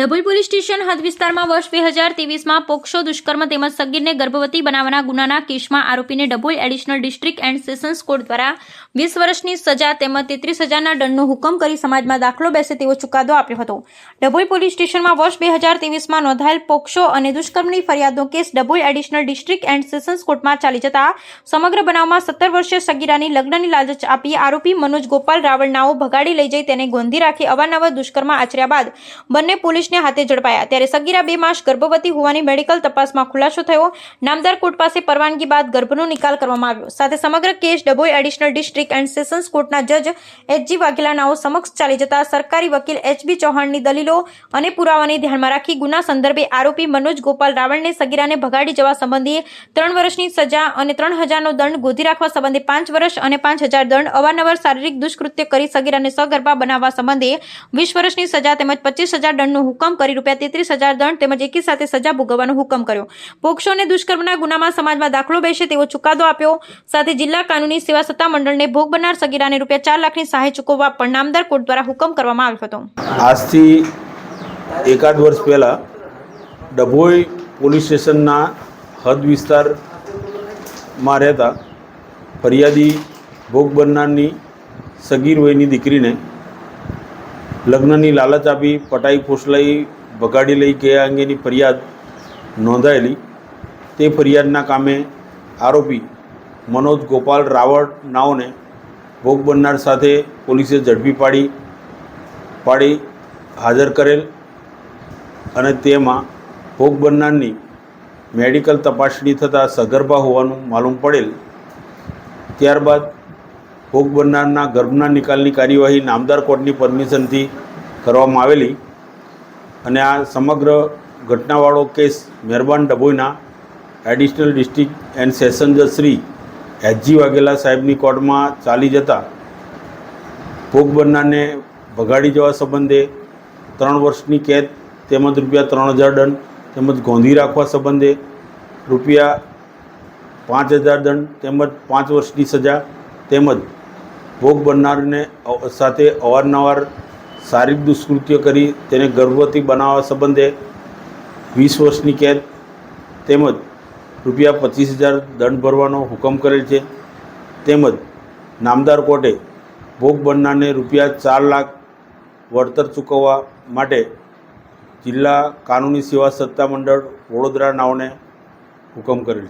Dabhoi police station હદ વિસ્તારમાં વર્ષ બે હજાર ત્રેવીસમાં પોક્સો દુષ્કર્મ તેમજ સગીરને ગર્ભવતી બનાવવાના ગુનાના કેસમાં આરોપીને Dabhoi additional district and sessions court દ્વારા વીસ વર્ષની સજા તેમજ તેત્રીસ હજારના દંડનો હુકમ કરી સમાજમાં દાખલો બેસે તેવો ચુકાદો આપ્યો હતો. ડભોઈ પોલીસ સ્ટેશનમાં વર્ષ બે હજાર ત્રેવીસમાં નોંધાયેલ પોક્સો અને દુષ્કર્મની ફરિયાદનો case Dabhoi additional district and sessions કોર્ટમાં ચાલી જતા સમગ્ર બનાવમાં સત્તર વર્ષીય સગીરાની લગ્નની લાલચ આપી આરોપી મનોજ ગોપાલ રાવળનાઓ ભગાડી લઈ જઈ તેને ગોંધી રાખી અવારનવાર દુષ્કર્મ આચર્યા બાદ બંને પોલીસને હાથે ઝડપાયા. ત્યારે સગીરા બે માસ ગર્ભવતી હોવાની મેડિકલ તપાસમાં ખુલાસો થયો. નામદાર કોર્ટ પાસે પરવાનગી બાદ ગર્ભનો નિકાલ કરવામાં આવ્યો. સાથે સમગ્ર case Dabhoi additional district and sessions કોર્ટના જજ એચજી વાઘેલાનાઓ સમક્ષ ચાલી જતા સરકારી વકીલ એચબી ચૌહાણની દલીલો અને પુરાવાને ધ્યાનમાં રાખી ગુના સંદર્ભે આરોપી મનોજ ગોપાલ રાવળને સગીરાને ભગાડી જવા સંબંધે ત્રણ વર્ષની સજા અને ત્રણ હજારનો દંડ ગોધી રાખવા સંબંધે પાંચ વર્ષ અને પાંચ હજાર દંડ અવારનવાર શારીરિક દુષ્કૃત્ય કરી સગીરાને સગર્ભા બનાવવા સંબંધે વીસ વર્ષની સજા તેમજ પચીસ હજાર દંડનો હુકમ કરી રૂપિયા તેત્રીસ હજાર દંડ તેમજ એકી સાથે સજા ભોગવવાનો હુકમ કર્યો. પોક્સો અને દુષ્કર્મના ગુનામાં સમાજમાં દાખલો બેસે તેવો ચુકાદો આપ્યો. સાથે જિલ્લા કાનૂની સેવા સત્તા મંડળને ભોગ બનનાર સગીરાને રૂપિયા ચાર લાખની સહાય ચૂકવવા પણ નામદાર કોર્ટ દ્વારા હુકમ કરવામાં આવ્યો હતો. આજથી એકાદ વર્ષ પહેલાં ડભોઈ પોલીસ સ્ટેશનના હદ વિસ્તારમાં રહેતા ફરિયાદી ભોગ બનનારની સગીર વયની દીકરીને લગ્નની લાલચ આપી, પટાઈ ફોસલાઈ, ભગાડી લઈ ગયા અંગેની ફરિયાદ નોંધાયેલી. તે ફરિયાદના કામે આરોપી મનોજ ગોપાલ રાવળ નાઓને ભોગ બનનાર સાથે પોલીસે ઝડપી પાડી પાડી, હાજર કરેલ અને તેમાં ભોગ બનનારની મેડિકલ તપાસણી થતાં સગર્ભા હોવાનું માલુમ પડેલ. ત્યારબાદ ભોગ બનનારના ગર્ભના નિકાલની કાર્યવાહી નામદાર કોર્ટની પરમિશનથી કરવામાં આવેલી અને આ સમગ્ર ઘટનાવાળો કેસ મહેરબાન ડભોઈના એડિશનલ ડિસ્ટ્રિક્ટ એન્ડ સેશન જજ શ્રી એચજી વાઘેલા સાહેબની કોર્ટમાં ચાલી જતા ભોગ બનનારને ભગાડી જવા સંબંધે ત્રણ વર્ષની કેદ, તેમજ રૂપિયા ત્રણ હજાર દંડ, તેમજ ગોંધી રાખવા સંબંધે રૂપિયા પાંચ હજાર દંડ, તેમજ પાંચ વર્ષની સજા, તેમજ ભોગ બનનારને સાથે અવારનવાર શારીરિક દુષ્કૃત્ય કરી તેને ગર્ભવતી બનાવવા સંબંધે વીસ વર્ષની કેદ, તેમજ રૂપિયા પચીસ હજાર દંડ ભરવાનો હુકમ કરેલ છે. તેમજ નામદાર કોર્ટે ભોગ બનનારને રૂપિયા ચાર લાખ વળતર ચૂકવવા માટે જિલ્લા કાનૂની સેવા સત્તા મંડળ વડોદરા નાઓને હુકમ કરેલ છે.